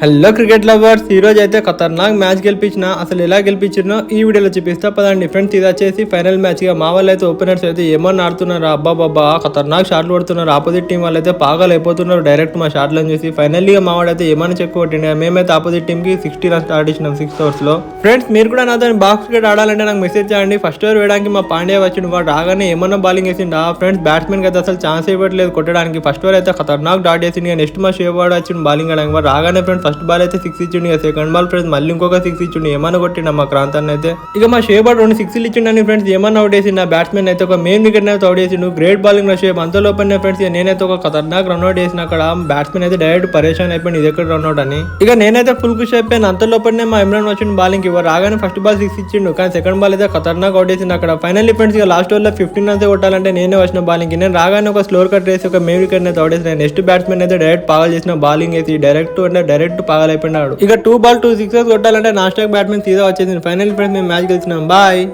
Hello cricket lovers ఈ రోజు అయితే ఖతర్నాక్ మ్యాచ్ గెలిపించిన అసలు ఎలా గెలిపించినో ఈ వీడియోలో చూపిస్తా. పదండి ఫ్రెండ్స్ ఇది వచ్చేసి ఫైనల్ మ్యాచ్గా మా వాళ్ళు అయితే ఓపెనర్స్ అయితే ఏమన్నా ఆడుతున్నారు? అబ్బా బాబా ఖతర్నాక్ షాట్లు పడుతున్నారు ఆపోజిట్ టీం వాళ్ళు అయితే పాగాలు అయిపోతున్నారు. డైరెక్ట్ మా షాట్లను చూసి ఫైనల్గా మా వాడు అయితే ఏమైనా చెక్ కొట్టిండు మేమైతే ఆపోజిట్ టీం కి సిక్స్టీ రన్స్ ఆడిచ్చినాం సిక్స్ అవర్స్లో. ఫ్రెండ్స్ మీరు కూడా నాతో బాక్స్ క్రికెట్ ఆడాలంటే నాకు మెసేజ్ చేయండి. ఫస్ట్ ఓవర్ వేయడానికి మా పాండే వచ్చిండు. వాడు రాగానే ఏమన్నా బాలింగ్ వేసిండు? ఆ ఫ్రెండ్స్ బ్యాట్స్మెన్ అయితే అసలు ఛాన్స్ ఇవ్వట్లేదు కొట్టడానికి. ఫస్ట్ ఓవర్ అయితే ఖతర్నాక్ డాట్ వేసిండు నెక్స్ట్ మా షేవ్ వాడు వచ్చిండు? బాలింగ్ ఆడడానికి. వాడు రాగానే ఫ్రెండ్స్ ఫస్ట్ బాల్ అయితే సిక్స్ ఇచ్చిండు ఇక సెకండ్ బాల్ ఫ్రెండ్స్ మళ్ళీ ఇంకొక సిక్స్ ఇచ్చిండు. ఏమన్నా కొట్టిండు మా క్రాంతాన్ని అయితే. ఇక మా షేబాడ్ రెండు సిక్స్లు ఇచ్చిండని ఫ్రెండ్స్ ఏమన్నా అవుట్ వేసిండు. నా బ్యాట్స్మెన్ అయితే ఒక మెయిన్ వికెట్ అయితే అవుట్ వేసిండు. గ్రేట్ బాలింగ్ నా షేప్ అంత లోపల ఫ్రెండ్స్ ఇక నేనైతే ఒక ఖతర్నాక్ రన్అట్ వేసిన అక్కడ. బ్యాట్స్మెన్ అయితే డైరెక్ట్ పరేషాన్ అయిపోయింది ఇది ఎక్కడ రన్అట్ అని. ఇక నేనైతే ఫుల్ ఖుషి అయిపోయాను. అంత లోపలనే మా ఇమ్రాన్ వచ్చిండు బాలింగ్ ఇవ్వరు రాగానే ఫస్ట్ బాల్ సిక్స్ ఇచ్చిండు. కానీ సెకండ్ బాల్ అయితే ఖతర్నాక్ అవుట్ వేసిండు అక్కడ. ఫైనల్లీ ఫ్రెండ్స్ ఇక లాస్ట్ ఓవర్లో ఫిఫ్టీన్ రన్స్ కొట్టాలంటే నేనే వచ్చిన బాలింగ్ నేను రాగానే ఒక స్లోర్ కట్ వేసి ఒక మెయిన్ వికెట్ అయితే అవుట్ వేసిన. నెక్స్ట్ బ్యాట్స్మెన్ అయితే డైరెక్ట్ పాగల్ చేసిన. బాలింగ్ వేసి డైరెక్ట్ అంటే డైరెక్ట్ పాగల్ అయిపోయినాడు ఇక టూ బాల్ టూ సిక్సెస్ కొట్టాలంటే నాస్టాక్ బ్యాట్స్మెన్ సీదా వచ్చేసింది. ఫైనల్ ఫ్రెండ్స్ మేము మ్యాచ్ గెలిచినాం. బాయ్